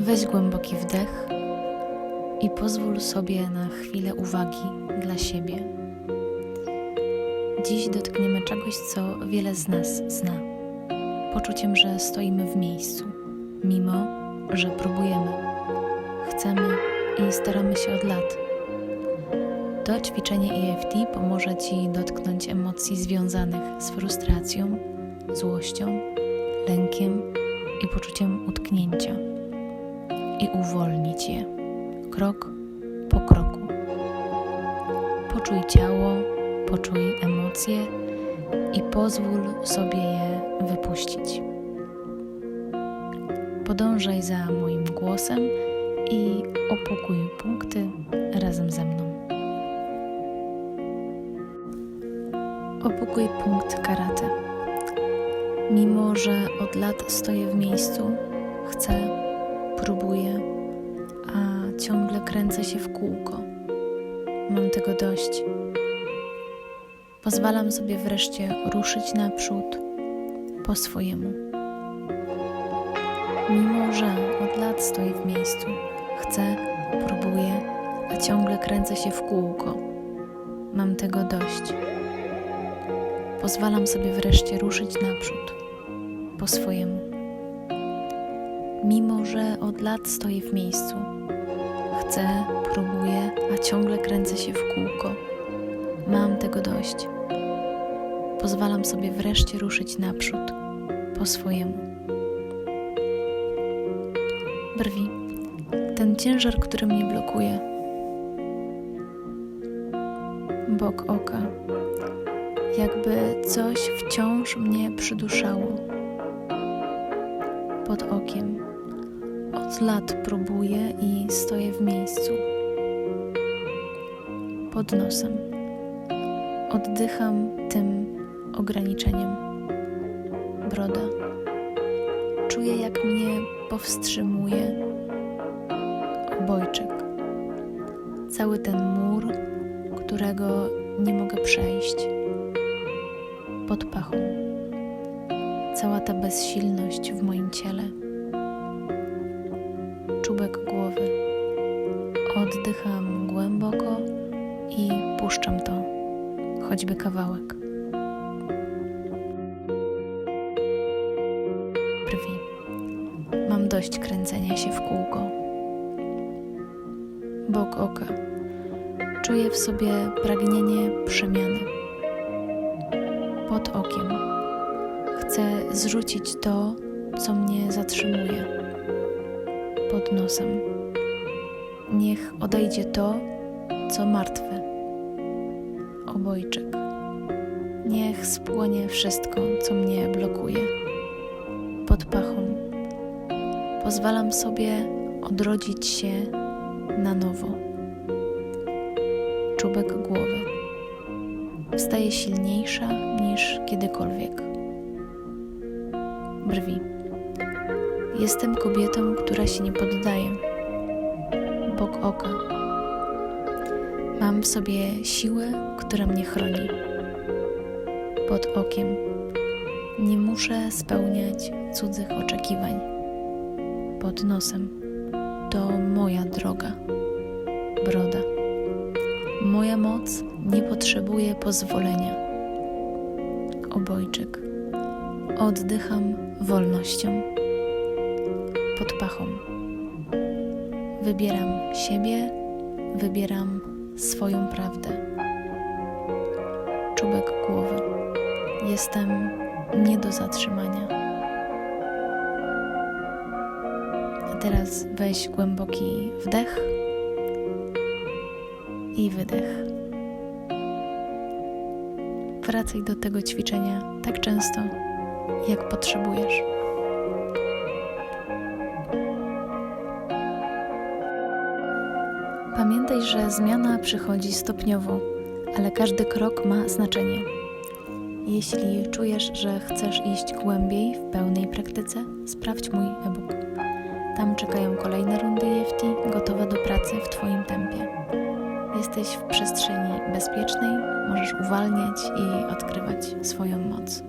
Weź głęboki wdech i pozwól sobie na chwilę uwagi dla siebie. Dziś dotkniemy czegoś, co wiele z nas zna. Poczuciem, że stoimy w miejscu, mimo że próbujemy, chcemy i staramy się od lat. To ćwiczenie EFT pomoże Ci dotknąć emocji związanych z frustracją, złością, lękiem i poczuciem utknięcia i uwolnić je krok po kroku. Poczuj ciało, poczuj emocje i pozwól sobie je wypuścić. Podążaj za moim głosem i opłukuj punkty razem ze mną. Opłukuj punkt karate. Mimo, że od lat stoję w miejscu, chcę, próbuję, a ciągle kręcę się w kółko. Mam tego dość. Pozwalam sobie wreszcie ruszyć naprzód po swojemu. Mimo, że od lat stoję w miejscu, chcę, próbuję, a ciągle kręcę się w kółko. Mam tego dość. Pozwalam sobie wreszcie ruszyć naprzód po swojemu. Mimo, że od lat stoję w miejscu, chcę, próbuję, a ciągle kręcę się w kółko. Mam tego dość. Pozwalam sobie wreszcie ruszyć naprzód po swojemu. Brwi. Ten ciężar, który mnie blokuje. Bok oka. Jakby coś wciąż mnie przyduszało. Pod okiem. Od lat próbuję i stoję w miejscu. Pod nosem. Oddycham tym ograniczeniem. Broda. Czuję, jak mnie powstrzymuje obojczyk. Cały ten mur, którego nie mogę przejść. Pod pachą. Cała ta bezsilność w moim ciele. Oddycham głęboko i puszczam to, choćby kawałek. Brwi. Mam dość kręcenia się w kółko. Bok oka. Czuję w sobie pragnienie przemiany. Pod okiem. Chcę zrzucić to, co mnie zatrzymuje. Pod nosem. Niech odejdzie to, co martwe. Obojczyk. Niech spłonie wszystko, co mnie blokuje. Pod pachą. Pozwalam sobie odrodzić się na nowo. Czubek głowy. Staje silniejsza niż kiedykolwiek. Brwi. Jestem kobietą, która się nie poddaje. Bok oka. Mam w sobie siłę, która mnie chroni. Pod okiem. Nie muszę spełniać cudzych oczekiwań. Pod nosem. To moja droga. Broda. Moja moc nie potrzebuje pozwolenia. Obojczyk. Oddycham wolnością. Pod pachą. Wybieram siebie, wybieram swoją prawdę. Czubek głowy. Jestem nie do zatrzymania. A teraz weź głęboki wdech i wydech. Wracaj do tego ćwiczenia tak często, jak potrzebujesz. Pamiętaj, że zmiana przychodzi stopniowo, ale każdy krok ma znaczenie. Jeśli czujesz, że chcesz iść głębiej w pełnej praktyce, sprawdź mój e-book. Tam czekają kolejne rundy EFT gotowe do pracy w Twoim tempie. Jesteś w przestrzeni bezpiecznej, możesz uwalniać i odkrywać swoją moc.